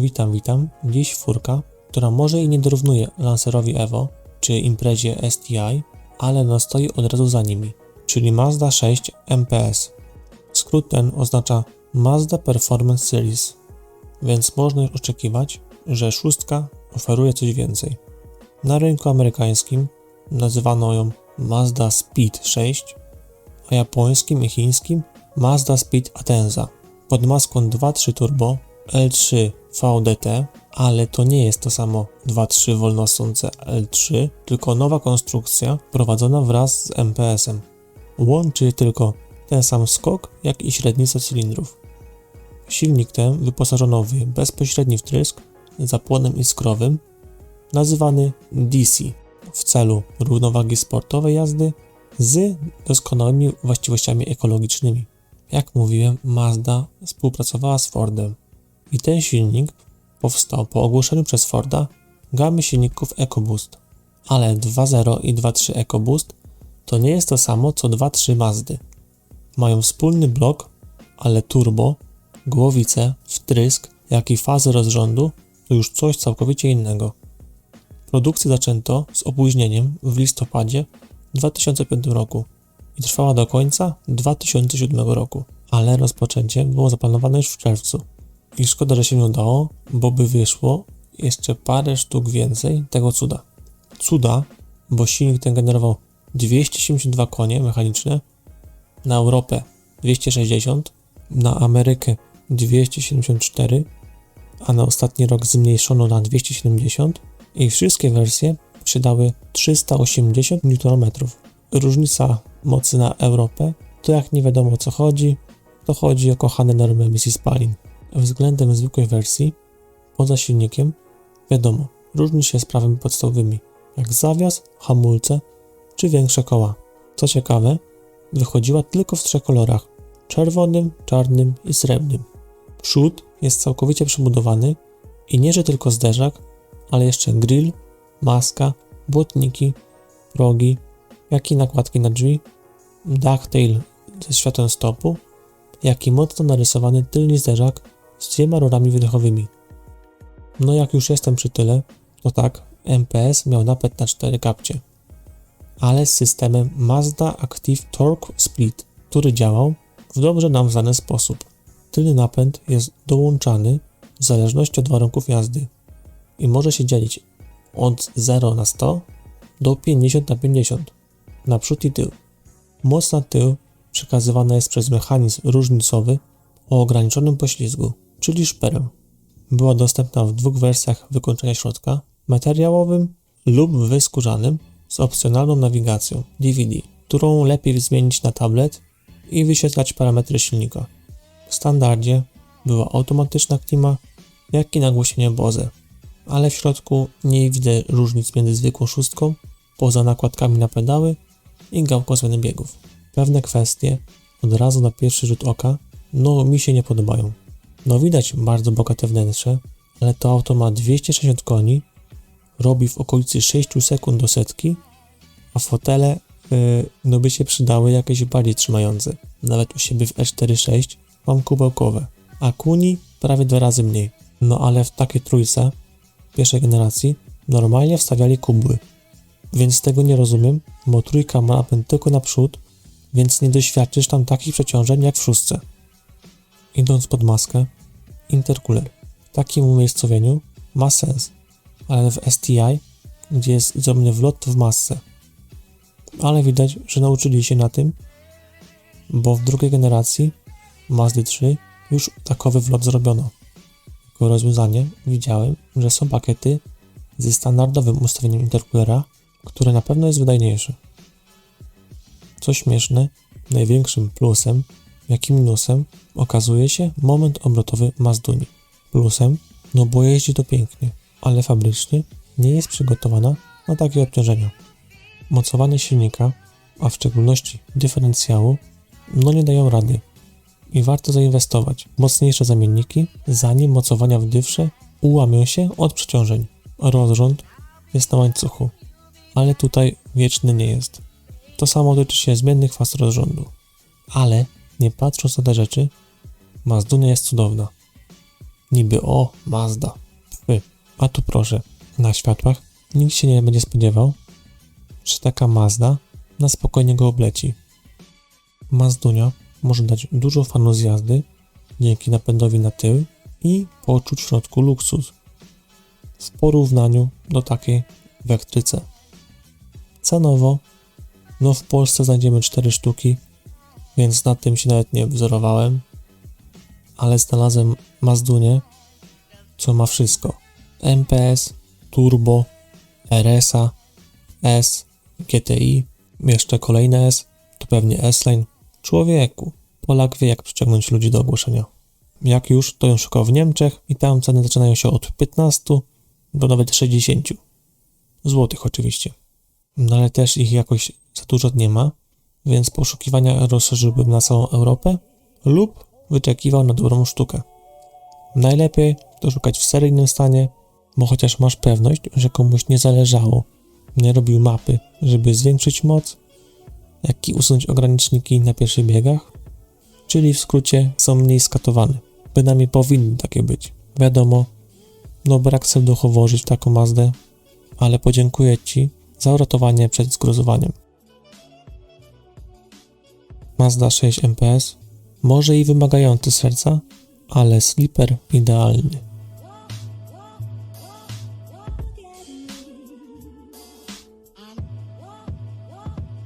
Witam, witam. Dziś furka, która może i nie dorównuje Lancerowi Evo czy imprezie STI, ale no stoi od razu za nimi, czyli Mazda 6 MPS. Skrót ten oznacza Mazda Performance Series, więc można już oczekiwać, że szóstka oferuje coś więcej. Na rynku amerykańskim nazywano ją Mazda Speed 6, a japońskim i chińskim Mazda Speed Atenza pod maską 2.3 Turbo L3 VDT, ale to nie jest to samo 2.3 wolnosące L3, tylko nowa konstrukcja prowadzona wraz z MPS-em. Łączy tylko ten sam skok, jak i średnica cylindrów. Silnik ten wyposażono w bezpośredni wtrysk z zapłonem iskrowym, nazywany DC, w celu równowagi sportowej jazdy z doskonałymi właściwościami ekologicznymi. Jak mówiłem, Mazda współpracowała z Fordem i ten silnik powstał po ogłoszeniu przez Forda gamy silników EcoBoost. Ale 2.0 i 2.3 EcoBoost to nie jest to samo co 2.3 Mazdy. Mają wspólny blok, ale turbo, głowice, wtrysk, jak i fazy rozrządu to już coś całkowicie innego. Produkcję zaczęto z opóźnieniem w listopadzie 2005 roku i trwała do końca 2007 roku, ale rozpoczęcie było zaplanowane już w czerwcu. I szkoda, że się nie udało, bo by wyszło jeszcze parę sztuk więcej tego cuda. Cuda, bo silnik ten generował 272 konie mechaniczne, na Europę 260, na Amerykę 274, a na ostatni rok zmniejszono na 270 i wszystkie wersje przydały 380 Nm. Różnica mocy na Europę to jak nie wiadomo o co chodzi, to chodzi o kochane normy emisji spalin. Względem zwykłej wersji, poza silnikiem, wiadomo, różni się sprawami podstawowymi, jak zawias, hamulce czy większe koła. Co ciekawe, wychodziła tylko w trzech kolorach: czerwonym, czarnym i srebrnym. Przód jest całkowicie przebudowany i nie że tylko zderzak, ale jeszcze grill, maska, błotniki, progi, jak i nakładki na drzwi, ducktail ze światłem stopu, jak i mocno narysowany tylny zderzak z dwiema rurami wydechowymi. No jak już jestem przy tyle, to tak, MPS miał napęd na 4 kapcie, ale z systemem Mazda Active Torque Split, który działał w dobrze nam znany sposób. Tylny napęd jest dołączany w zależności od warunków jazdy i może się dzielić od 0 na 100 do 50 na 50 na przód i tył. Moc na tył przekazywana jest przez mechanizm różnicowy o ograniczonym poślizgu, czyli szperę. Była dostępna w dwóch wersjach wykończenia środka, materiałowym lub wyskórzanym z opcjonalną nawigacją DVD, którą lepiej zmienić na tablet i wyświetlać parametry silnika. W standardzie była automatyczna klima, jak i nagłośnienie Bose, ale w środku nie widzę różnic między zwykłą szóstką, poza nakładkami na pedały i gałką zmiany biegów. Pewne kwestie od razu na pierwszy rzut oka no mi się nie podobają. No widać bardzo bogate wnętrze, ale to auto ma 260 koni, robi w okolicy 6 sekund do setki, a fotele yy, no by się przydały jakieś bardziej trzymające. Nawet u siebie w E46 mam kubełkowe, a kuni prawie dwa razy mniej. No ale w takiej trójce pierwszej generacji normalnie wstawiali kubły. Więc tego nie rozumiem, bo trójka ma napęd tylko naprzód, więc nie doświadczysz tam takich przeciążeń jak w szóstce. Idąc pod maskę, intercooler w takim umiejscowieniu ma sens, ale w STI, gdzie jest zrobiony wlot w masce. Ale widać, że nauczyli się na tym, bo w drugiej generacji Mazdy 3 już takowy wlot zrobiono. Jako rozwiązanie widziałem, że są pakiety ze standardowym ustawieniem intercoolera, które na pewno jest wydajniejsze. Co śmieszne, największym plusem, jak i minusem okazuje się moment obrotowy Mazduni. Plusem, no bo jeździ to pięknie, ale fabrycznie nie jest przygotowana na takie obciążenia. Mocowanie silnika, a w szczególności dyferencjału, no nie dają rady i warto zainwestować w mocniejsze zamienniki, zanim mocowania w dywsze ułamią się od przeciążeń. Rozrząd jest na łańcuchu, ale tutaj wieczny nie jest. To samo dotyczy się zmiennych faz rozrządu. Ale, nie patrząc na te rzeczy, Mazdunia jest cudowna. Niby o, Mazda. Pfy. A tu proszę, na światłach nikt się nie będzie spodziewał, że taka Mazda na spokojnie go obleci. Mazdunia może dać dużo fanu z jazdy dzięki napędowi na tył i poczuć w środku luksus w porównaniu do takiej w elektryce. Cenowo, no w Polsce znajdziemy 4 sztuki, więc nad tym się nawet nie wzorowałem, ale znalazłem Mazdunię, co ma wszystko. MPS, Turbo, RS-a, S, GTI, jeszcze kolejne S, to pewnie S-Line. Człowieku, Polak wie jak przyciągnąć ludzi do ogłoszenia. Jak już, to ją szukał w Niemczech i tam ceny zaczynają się od 15 do nawet 60 złotych oczywiście. No ale też ich jakoś za dużo nie ma, więc poszukiwania rozszerzyłbym na całą Europę lub wyczekiwał na dobrą sztukę. Najlepiej to szukać w seryjnym stanie, bo chociaż masz pewność, że komuś nie zależało, nie robił mapy, żeby zwiększyć moc, jak i usunąć ograniczniki na pierwszych biegach, czyli w skrócie są mniej skatowane. Bynajmniej powinny takie być. Wiadomo, no brak serducho włożyć w taką Mazdę, ale podziękuję Ci za uratowanie przed zgruzowaniem. Mazda 6 MPS może i wymagający serca, ale sleeper idealny.